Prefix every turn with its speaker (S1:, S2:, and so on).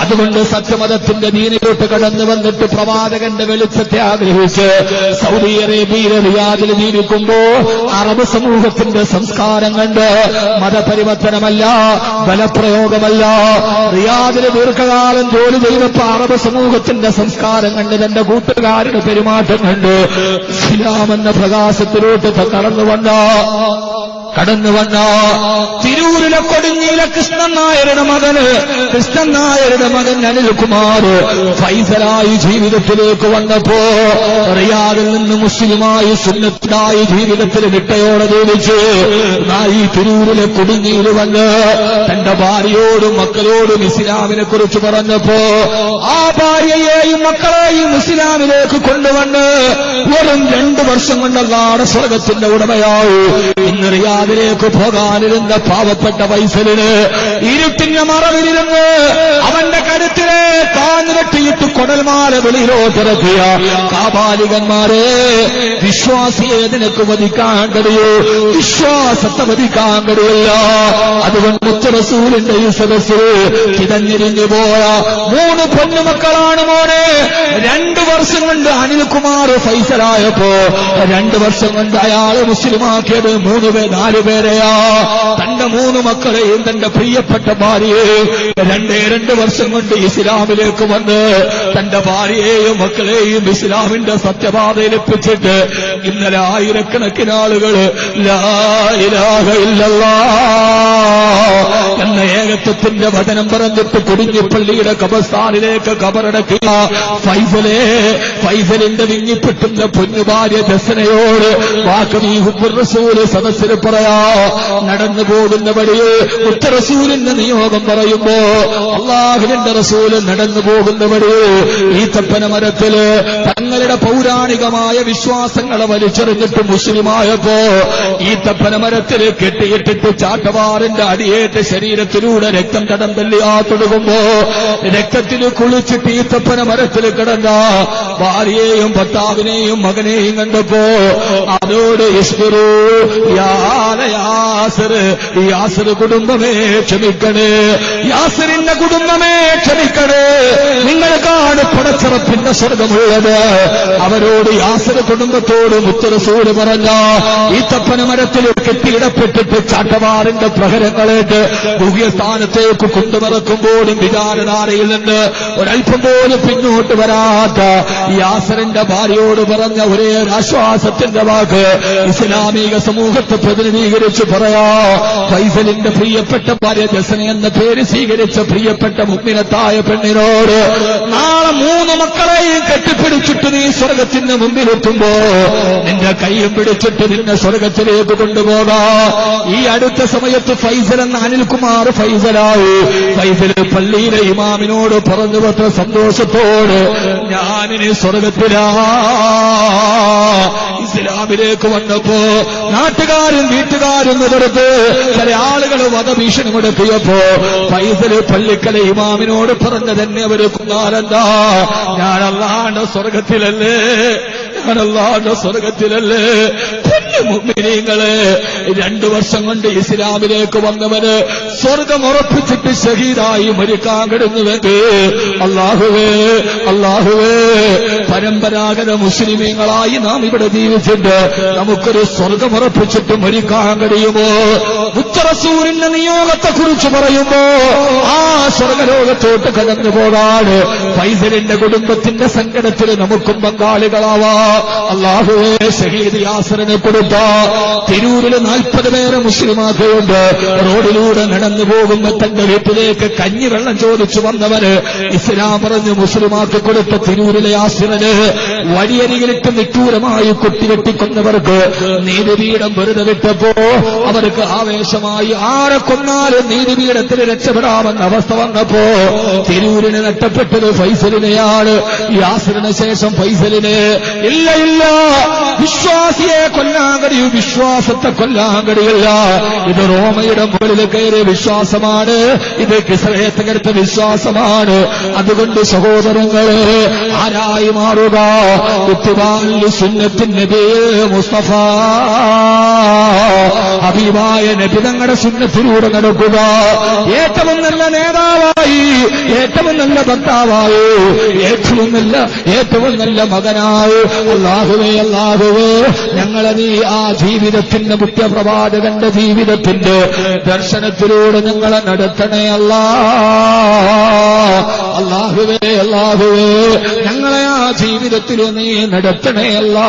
S1: അതുകൊണ്ട് സത്യമതത്തിന്റെ ദീനിലോട്ട് കടന്നു വന്നിട്ട് പ്രവാചകന്റെ വെളിച്ചത്തെ ആഗ്രഹിച്ച് സൗദി അറേബ്യയിലെ റിയാദിൽ ജീവിക്കുമ്പോ അറബ് സമൂഹത്തിന്റെ സംസ്കാരം കണ്ട് മതപരിവർത്തനമല്ല ബലപ്രയോഗമല്ല. റിയാദിൽ ദീർഘകാലം ജോലി ചെയ്തപ്പോ അറബ് സമൂഹത്തിന്റെ സംസ്കാരം കണ്ട് തന്റെ കൂട്ടുകാരുടെ പെരുമാറ്റം കണ്ട് ഇസ്ലാമെന്ന പ്രകാശത്തിലോട്ട് കടന്നു വന്ന കടന്നു വന്ന? തിരൂരിലെ കൊടുങ്ങിയിലെ കൃഷ്ണൻ നായരുടെ മകന് കൃഷ്ണൻ നായരുടെ മകൻ അനിൽകുമാർ ഫൈസലായി ജീവിതത്തിലേക്ക് വന്നപ്പോ റിയാദിൽ നിന്ന് മുസ്ലിമായി സുന്നത്തായി ജീവിതത്തിൽ വിട്ടയോടെ ജീവിച്ച് നായി തിരൂരിലെ കൊടുങ്ങിയിൽ വന്ന് തന്റെ ഭാര്യയോടും മക്കളോടും ഇസ്ലാമിനെ കുറിച്ച് പറഞ്ഞപ്പോ ആ ഭാര്യയെയും മക്കളെയും ഇസ്ലാമിലേക്ക് കൊണ്ടുവന്ന് വെറും രണ്ടു വർഷം കൊണ്ടല്ലാടെ സ്വർഗത്തിന്റെ ഉടമയാവൂ ഇന്ന് റിയാദിലേക്ക് പോകാനിരുന്ന പാവപ്പെട്ട വൈസലിന് ഇരുട്ടിന്റെ മറവിലിരുന്ന് അവന്റെ താന്നു കൊടൽമാല വെളിയിലോട്ടിറക്കിയ കാപാലികന്മാരെ വിശ്വാസിയെ നിനക്ക് വധിക്കാൻ കഴിയൂ വിശ്വാസത്തെ വധിക്കാൻ കഴിയില്ല അതുകൊണ്ട് മുത്തറസൂലിന്റെ ഈ സദസ്സിൽ കിടഞ്ഞിരിഞ്ഞു പോയ മൂന്ന് പൊന്നുമക്കളാണ് മോനെ. രണ്ടു വർഷം കൊണ്ട് അനിൽകുമാർ ഫൈസലായപ്പോ രണ്ടു വർഷം കൊണ്ട് അയാൾ മുസ്ലിമാക്കിയത് മൂന്ന് പേ നാലു പേരെയാ. തന്റെ മൂന്ന് മക്കളെയും തന്റെ പ്രിയപ്പെട്ട ഭാര്യയെ രണ്ടേ രണ്ട് വർഷം കൊണ്ട് ഇസ്ലാമിലേക്ക് വന്ന് തന്റെ ഭാര്യയെയും മക്കളെയും ഇസ്ലാമിന്റെ സത്യപാതയിലെപ്പിച്ചിട്ട് ഇന്നലെ ആയിരക്കണക്കിന് ആളുകൾ ലാ ഇലാഹ ഇല്ലല്ലാ എന്ന ഏകത്വത്തിന്റെ വചനം പറഞ്ഞിട്ട് കുടുങ്ങിപ്പള്ളിയുടെ കബസ്ഥാനിലേക്ക് കബറടക്കുക. ഫൈസലെ ഫൈസലിന്റെ വിങ്ങിപ്പെട്ടുന്ന പൊന്നുഭാര്യ ദസനയോട് വാക്കുറസൂര് റസൂൽ സദസ്സിൽ പറയാ. നടന്നു പോകുന്ന വഴിയെ ഉത്തറസൂലിന്റെ നിയോഗം പറയുമ്പോ അള്ളാഹുവിന്റെ റസൂൽ നടന്നു പോകുന്ന വഴിയെ ഈ തപ്പന മരത്തിൽ തങ്ങളുടെ പൗരാണികമായ വിശ്വാസങ്ങളെ വലിച്ചെറിഞ്ഞിട്ട് മുസ്ലിമായപ്പോ ഈ തപ്പന മരത്തിൽ കെട്ടിയിട്ടിട്ട് ചാട്ടവാറിന്റെ അടിയേറ്റ ശരീരത്തിലൂടെ രക്തം കടം തള്ളിയാ തൊടുകുമ്പോ രക്തത്തിൽ കുളിച്ച് തീത്തപ്പന മരത്തിൽ കിടന്ന ഭാര്യയെയും ഭർത്താവിനെയും മകനെയും കണ്ടപ്പോ അതോട് ഇഷ്കരൂ യാസർ കുടുംബമേ ക്ഷമിക്കണേ. യാസറിന്റെ കുടുംബമേ ക്ഷമിക്കണേ. പടച്ചിറപ്പിന്റെ സ്വർഗമുള്ളത് അവരോട് യാസര കുടുംബത്തോട് മുത്തറസൂര് പറഞ്ഞ ഈ തപ്പന മരത്തിൽ കെട്ടിയിടപ്പെട്ടിട്ട് ചാട്ടവാറിന്റെ പ്രഹരങ്ങളേറ്റ് ഗുഹ്യസ്ഥാനത്തേക്ക് കൊണ്ടുമറക്കുമ്പോഴും വിചാരധാരയിൽ നിന്ന് ഒരൽപ്പം പോലും പിന്നോട്ട് വരാത്ത യാസറിന്റെ ഭാര്യയോട് പറഞ്ഞ ഒരേ ആശ്വാസത്തിന്റെ വാക്ക് ഇസ്ലാമിക സമൂഹത്തെ പ്രതിനിധീകരിച്ച് പറയാ ഫൈസലിന്റെ പ്രിയപ്പെട്ട ഭാര്യ ജസന എന്ന പേര് സ്വീകരിച്ച പ്രിയപ്പെട്ട മുഗ്നത്തായ പെണ്ണിനോട് നാളെ മൂന്ന് മക്കളെയും കെട്ടിപ്പിടിച്ചിട്ട് നീ സ്വർഗത്തിന്റെ മുമ്പിലെത്തുമ്പോ നിന്റെ കൈയും പിടിച്ചിട്ട് നിന്നെ സ്വർഗത്തിലേക്ക് കൊണ്ടുപോകാ. ഈ അടുത്ത സമയത്ത് ഫൈസൽ എന്ന അനിൽകുമാർ ഫൈസലായി. ഫൈസൽ പള്ളിയിലെ ഇമാമിനോട് പറഞ്ഞു പത്ര സന്തോഷത്തോട് ഞാനിനി സ്വർഗത്തിലാ. ഇസ്ലാമിലേക്ക് വന്നപ്പോ നാട്ടുകാരും വീട്ടുകാരും എതിർത്ത് ചില ആളുകൾ വധഭീഷണി മുടക്കിയപ്പോ ഫൈസൽ പള്ളിക്കല ഇമാമിനോട് പറഞ്ഞു തന്നെ അവർ കുന്നാരെന്താ ഞാൻ അല്ലാണ്ട് സ്വർഗത്തിലല്ലേ? ഞാൻ അല്ലാണ്ട് സ്വർഗത്തിലല്ലേ? മുമ്പിനീങ്ങൾ രണ്ടു വർഷം കൊണ്ട് ഇസ്ലാമിലേക്ക് വന്നവന് സ്വർഗം ഉറപ്പിച്ചിട്ട് ഷഹീദായി മരിക്കാൻ കിടന്നുവെങ്കിൽ അള്ളാഹുവേ അള്ളാഹുവേ പരമ്പരാഗത മുസ്ലിമീങ്ങളായി നാം ഇവിടെ ജീവിച്ചിട്ട് നമുക്കൊരു സ്വർഗം ഉറപ്പിച്ചിട്ട് മരിക്കാൻ കഴിയുമോ? ഉത്തരസൂരിന്റെ നിയോഗത്തെ കുറിച്ച് പറയുമ്പോ ആ സ്വർഗലോകത്തോട്ട് കടന്നു പോകാണ്. ഫൈസലിന്റെ കുടുംബത്തിന്റെ സങ്കടത്തിൽ നമുക്കും പങ്കാളികളാവാ. അള്ളാഹുവേ ഷഹീദ് യാസറിനെ കൊടുത്ത തിരൂരിൽ നാൽപ്പത് പേരെ മുസ്ലിമാക്കുണ്ട് റോഡിലൂടെ നടന്നു പോകുമ്പോ തന്റെ വീട്ടിലേക്ക് കഞ്ഞിവെള്ളം ചോദിച്ചു വന്നവര് ഇസ്ലാം പറഞ്ഞ് മുസ്ലിമാക്കി കൊടുത്ത തിരൂരിലെ യാസിറന് വഴിയരികിലിട്ട് നിഷ്ഠൂരമായി കുട്ടിവെട്ടിക്കൊന്നവർക്ക് നീതിപീഠം വെറുതെ വിട്ടപ്പോ അവർക്ക് ആവേശമായി ആരെ കൊന്നാലും നീതിപീഠത്തിൽ രക്ഷപ്പെടാമെന്ന അവസ്ഥ വന്നപ്പോ തിരൂരിന് നഷ്ടപ്പെട്ടത് ഫൈസലിനെയാണ്. യാസിറിന് ശേഷം ഫൈസലിന് ഇല്ല ഇല്ല. വിശ്വാസിയെ കൊല്ലാൻ വിശ്വാസത്തെ കൊല്ലാൻ കഴിയില്ല ഇത് റോമയുടെ മുകളിൽ കയറിയ വിശ്വാസമാണ്. ഇത് കിസറയത്തകരുത്ത വിശ്വാസമാണ്. അതുകൊണ്ട് സഹോദരങ്ങളെ ആരായി മാറുക. മുസ്തഫ. ഹബീബായ നബി തങ്ങളുടെ സുന്നത്തിലൂടെ നടക്കുക. ഏറ്റവും നല്ല നേതാവായി ഏറ്റവും നല്ല ഭർത്താവായി ഏറ്റവും നല്ല ഏറ്റവും നല്ല മകനായി. അള്ളാഹുവേ അല്ലാഹുവേ ഞങ്ങളെ നീ ആ ജീവിതത്തിന്റെ മുഖ്യപ്രവാചകന്റെ ജീവിതത്തിന്റെ ദർശനത്തിലൂടെ ഞങ്ങളെ നടത്തണേ അല്ലാ. അല്ലാഹുവേ അള്ളാഹുവേ ഞങ്ങളെ ആ ജീവിതത്തിൽ നീ നടത്തണേ അല്ലാ.